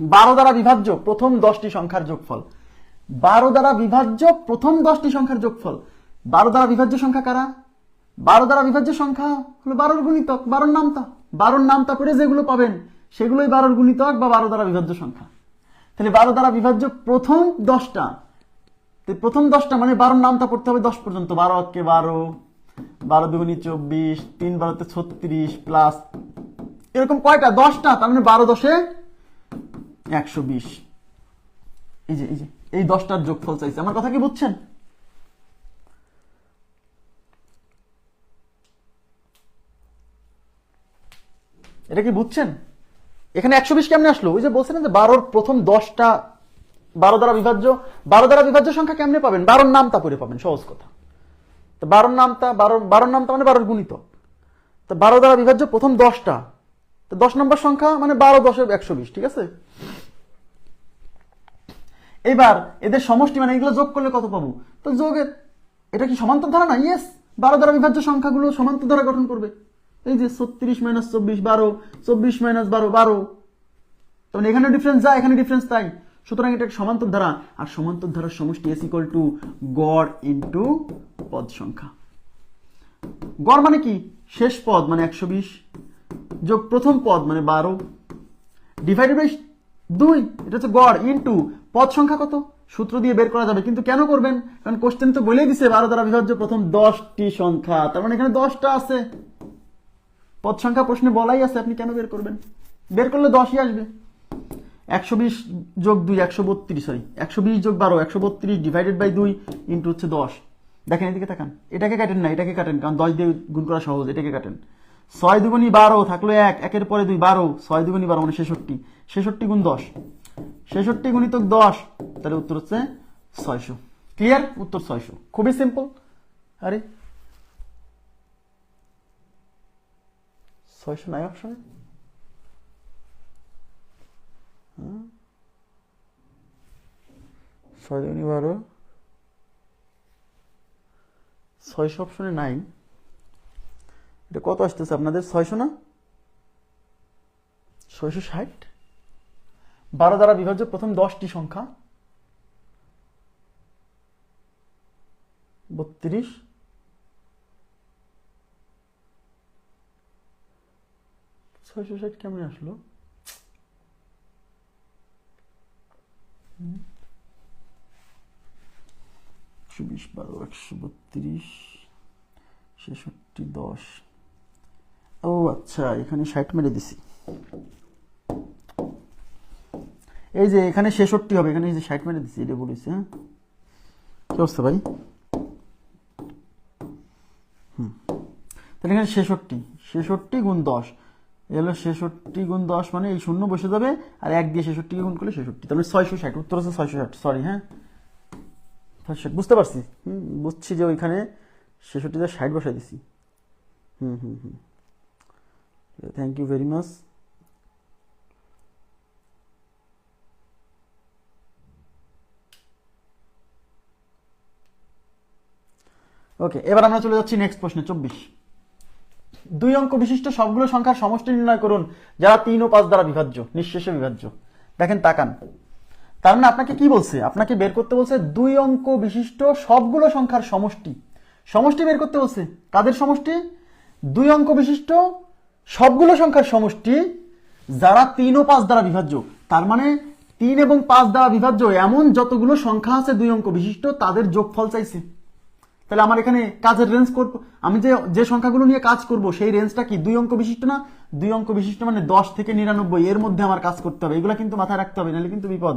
বারো দ্বারা বিভাজ্য, প্রথম দশটি সংখ্যার যোগফল। বারো দ্বারা বিভাজ্য, প্রথম দশটি সংখ্যার যোগফল। বারো দ্বারা বিভাজ্য সংখ্যা কারা? বারো দ্বারা বিভাজ্য সংখ্যা হলো বারোর গুণিতক, বারোর নামতা বারোর নামতা করে যেগুলো পাবেন, সেগুলোই বারোর গুণিতক বা বারো দ্বারা বিভাজ্য সংখ্যা। তাহলে বারো দ্বারা বিভাজ্য প্রথম দশটা। প্রথম দশটা মানে বারোর নামটা পড়তে হবে দশ পর্যন্ত। বারো অক্ষে বারো বারো দুগুনি চব্বিশ, তিন বারোতে ছত্রিশ প্লাস এরকম কয়টা? দশটা, তার মানে বারো দশে একশো বিশ। এই যে এই যে, এই দশটার যোগফল চাইছে। আমার কথা কি বুঝছেন? এটা কি বুঝছেন? এখানে একশো বিশ কেমনে আসলো? ওই যে বলছেন যে প্রথম বারো দ্বারা বিভাজ্য, বারো দ্বারা বিভাজ্য সংখ্যা কেমনে পাবেন? নামতা করে পাবেন, সহজ কথা। তো বারোর নামতা বারো বারোর নামতা মানে বারোর গুণিত। তো বারো দ্বারা বিভাজ্য প্রথম দশটা। তো দশ নম্বর সংখ্যা মানে বারো দশে একশো বিশ, ঠিক আছে? এবার এদের সমষ্টি মানে এগুলো যোগ করলে কত পাবো? তো যোগের এটা কি সমান্তর ধারা না? ইয়েস বারো দ্বারা বিভাজ্য সংখ্যাগুলো সমান্তর ধারা গঠন করবে। এই যে ছত্রিশ মাইনাস চব্বিশ, বারো, চব্বিশ মাইনাস বারো বারো। তখন এখানে ডিফারেন্স যা, এখানে ডিফারেন্স তাই। সুতরাং এটা একটা সমান্তর ধারা। আর সমান্তর ধারার সমষ্টি এস ইকুয়াল টু গড় ইন্টু পদ সংখ্যা। গড় মানে কি? শেষ পদ মানে একশো বিশ যোগ প্রথম পদ মানে বারো। ডিভাইডেড বাই দুই, এটা হচ্ছে গড় ইন্টু পদ সংখ্যা কত? সূত্র দিয়ে বের করা যাবে। কিন্তু কেন করবেন? কারণ কোশ্চেন তো বলেই দিছে বারো দ্বারা বিভাজ্য প্রথম দশটি সংখ্যা। তার মানে এখানে দশটা আছে। পদ সংখ্যা প্রশ্নে বলাই আছে, আপনি কেন বের করবেন? বের করলে দশই আসবে। একশো বিশ যোগ দুই, একশো বত্রিশ সরি একশো বিশ যোগ বারো, একশো বত্রিশ ডিভাইডেড বাই দুই ইন্টু হচ্ছে দশ। দেখেন এদিকে তাকান। এটাকে কাটেন না, এটাকে কাটেন, কারণ দশ দিয়ে গুণ করা সহজ, এটাকে কাটেন। ছয় দুগুণি বারো থাকল এক, একের পরে দুই, বারো। ছয় দুগুণি বারো মানে ছেষট্টি। ছেষট্টি গুণ দশ। ছেষট্টি গুণিতক দশ, তাহলে উত্তর হচ্ছে ছয়শো। ক্লিয়ার উত্তর ছয়শো। খুবই সিম্পল আরে। ছয়শো নাই অপশনে ছয় দুগুণি বারো। ছয়শো অপশনে নাই। এটা কত আসতেছে আপনাদের? ছয়শো না? ছয়শো ষাট? বারো দ্বারা বিভাজ্য, প্রথম দশটি সংখ্যা। বত্রিশ। ছয়শো ষাট কেমন আসলো? একশো বিশ বারো, একশো বত্রিশ। ছেষট্টি, দশ। ও আচ্ছা এখানে ষাট মেরে দিছি। এই যে এখানে ছেষট্টি হবে, এখানে এই যে ষাট মেরে দিছি, এটা বলেছি হ্যাঁ? কি অবস্থা ভাই? হুম। তাহলে এখানে ছেষট্টি ছেষট্টি গুণ দশ এ হলো ছেষট্টি গুণ দশ মানে এই শূন্য বসে যাবে, আর এক দিয়ে ছেষট্টি গুণ করলে ছেষট্টি, তাহলে ছয়শো ষাট, উত্তর হচ্ছে ছয়শো ষাট সরি হ্যাঁ? ছয়শো ষাট, বুঝতে পারছি? হুম, বুঝছি যে ওইখানে ছেষট্টিতে ষাট বসাই দিছি। Hmm hmm hmm. Thank you very much okay এবার আমরা চলে যাচ্ছি নেক্সট প্রশ্নে, চব্বিশ। দুই অঙ্ক বিশিষ্ট সবগুলো সংখ্যার সমষ্টি নির্ণয় করুন, যারা তিন ও পাঁচ দ্বারা বিভাজ্য, নিঃশেষে বিভাজ্য। দেখেন, তাকান। তার মানে আপনাকে কি বলছে? আপনাকে বের করতে বলছে, দুই অঙ্ক বিশিষ্ট সবগুলো সংখ্যার সমষ্টি। সমষ্টি বের করতে বলছে, কাদের সমষ্টি? দুই অঙ্ক বিশিষ্ট সবগুলো সংখ্যার সমষ্টি যারা তিন ও পাঁচ দ্বারা বিভাজ্য, তার মানে তিন এবং পাঁচ দ্বারা বিভাজ্য এমন যতগুলো সংখ্যা আছে দুই অঙ্ক বিশিষ্ট, তাদের যোগফল চাইছে। তাহলে আমার এখানে কাজের রেঞ্জ করব আমি যে যে সংখ্যাগুলো নিয়ে কাজ করব, সেই রেঞ্জটা কি দুই অঙ্ক বিশিষ্ট না? দুই অঙ্ক বিশিষ্ট মানে দশ থেকে নিরানব্বই, এর মধ্যে আমার কাজ করতে হবে। এগুলো কিন্তু মাথায় রাখতে হবে, নাহলে কিন্তু বিপদ।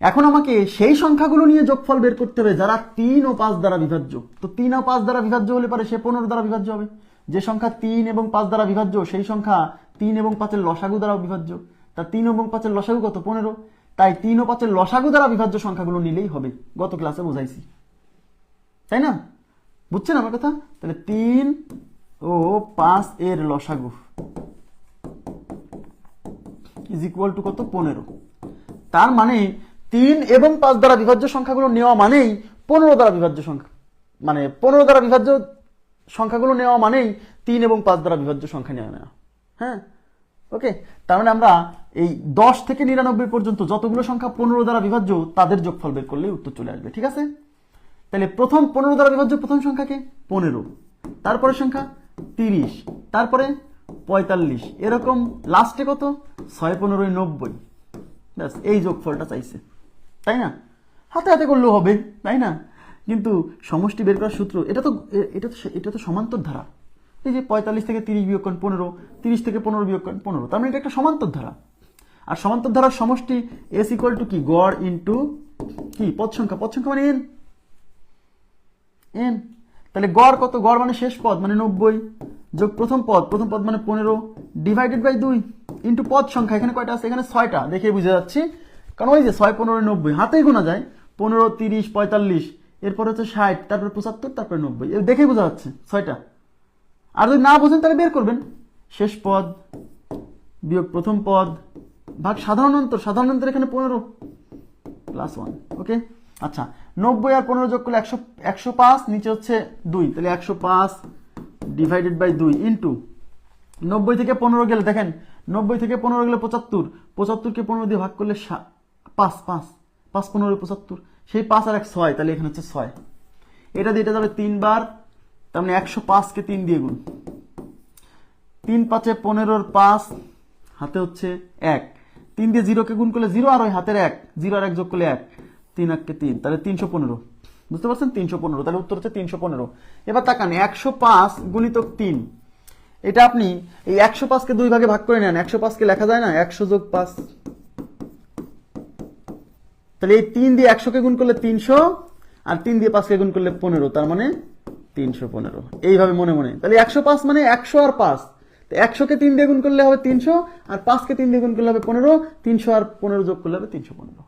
এখন আমাকে সেই সংখ্যাগুলো নিয়ে যোগফল বের করতে হবে যারা তিন ও পাঁচ দ্বারা বিভাজ্য। তো তিন ও পাঁচ দ্বারা বিভাজ্য হলে পারে সে পনেরো দ্বারা বিভাজ্য হবে। যে সংখ্যা তিন এবং পাঁচ দ্বারা বিভাজ্য, সেই সংখ্যা তিন এবং পাঁচের লসাগু দ্বারা বিভাজ্য। তা তিন এবং পাঁচের লসাগু কত? পনেরো। তাই তিন ও পাঁচের লসাগু দ্বারা বিভাজ্য সংখ্যাগুলো নিলেই হবে। গত ক্লাসে বোঝাইছি। তাই না? বুঝছেন আমার কথা? তাহলে তিন ও পাঁচ এর লসাগু ইজ ইকুয়াল টু কত? পনেরো। তার মানে তিন এবং পাঁচ দ্বারা বিভাজ্য সংখ্যাগুলো নেওয়া মানেই পনেরো দ্বারা বিভাজ্য সংখ্যা মানে পনেরো দ্বারা বিভাজ্য সংখ্যাগুলো নেওয়া মানেই তিন এবং পাঁচ দ্বারা বিভাজ্য সংখ্যা নেওয়া নেওয়া। হ্যাঁ? ওকে? তার মানে আমরা এই দশ থেকে নিরানব্বই পর্যন্ত যতগুলো সংখ্যা পনেরো দ্বারা বিভাজ্য তাদের যোগফল বের করলেই উত্তর চলে আসবে, ঠিক আছে? তাহলে প্রথম পনেরো দ্বারা বিভাজ্য প্রথম সংখ্যাকে পনেরো তারপরে সংখ্যা তিরিশ, তারপরে পঁয়তাল্লিশ, এরকম লাস্টে কত? ছয় পনেরোই নব্বই। ব্যাস, এই যোগফলটা চাইছে, তাই না? হাতে হাতে করলেও হবে, তাই না? কিন্তু সমষ্টি বের করার সূত্র, এটা তো এটা তো এটা তো সমান্তর ধারা এই যে পঁয়তাল্লিশ থেকে তিরিশ বিয়োগ করেন পনেরো, তিরিশ থেকে পনেরো বিয়োগ করেন পনেরো, তার মানে এটা একটা সমান্তর ধারা আর সমান্তর ধারার সমষ্টি এস ইকুয়াল টু কি? গড় ইন্টু কি? পদ সংখ্যা পদ সংখ্যা মানে এন এন তাহলে গড় কত? গড় মানে শেষ পদ মানে নব্বই। যোগ প্রথম পদ প্রথম পদ মানে পনেরো ডিভাইডেড বাই দুই ইন্টু পদ সংখ্যা, এখানে কয়টা আছে? এখানে ছয়টা, দেখে বুঝে যাচ্ছি। কারণ ওই যে ছয়, পনেরো, নব্বই হাতেই গোনা যায়। পনেরো, তিরিশ, পঁয়তাল্লিশ এরপর হচ্ছে ষাট, তারপরে পঁচাত্তর, তারপরে নব্বই। দেখেই বোঝা যাচ্ছে, ছয়টা। আর যদি না বোঝেন, তাহলে বের করবেন। শেষ পদ, বিয়োগ প্রথম পদ, ভাগ সাধারণ অন্তর সাধারণ অন্তর এখানে পনেরো প্লাস ওয়ান ওকে আচ্ছা নব্বই আর পনেরো যোগ করলে একশো একশো পাঁচ, নিচে হচ্ছে দুই। তাহলে একশো পাঁচ ডিভাইডেড বাই দুই ইন্টু নব্বই থেকে পনেরো গেলে, দেখেন, নব্বই থেকে পনেরো গেলে পঁচাত্তর, পঁচাত্তরকে পনেরো দিয়ে ভাগ করলে পাঁচ পাঁচ পাঁচ, পনেরো, পঁচাত্তর। সেই পাঁচ আর এক ছয়, তাহলে এখানে হচ্ছে ছয়। এটা দিয়ে এটা যাবে তিনবার, তার মানে একশো পাঁচকে তিন দিয়ে গুণ। তিন পাঁচে পনেরোর পাঁচ, হাতে হচ্ছে এক। তিন দিয়ে জিরোকে গুণ করলে জিরো, আর ওই হাতের এক। জিরো আর এক যোগ করলে এক। তিন এককে তিন, তাহলে তিনশো পনেরো। বুঝতে পারছেন? তিনশো পনেরো, তাহলে উত্তর হচ্ছে তিনশো পনেরো। এবার তাকান, একশো পাঁচ গুণিতক তিন। এটা আপনি এই একশো পাঁচকে দুই ভাগে ভাগ করে নেন। একশো পাঁচকে লেখা যায় না? একশো যোগ পাঁচ। তাহলে এই তিন দিয়ে একশোকে গুণ করলে তিনশো, আর তিন দিয়ে পাঁচকে গুণ করলে পনেরো, তার মানে তিনশো পনেরো। এইভাবে মনে মনে। তাহলে একশো পাঁচ মানে একশো আর পাঁচ। তো একশোকে তিন দিয়ে গুণ করলে হবে তিনশো, আর পাঁচকে তিন দিয়ে গুণ করলে হবে পনেরো, তিনশো আর পনেরো যোগ করলে হবে তিনশো পনেরো।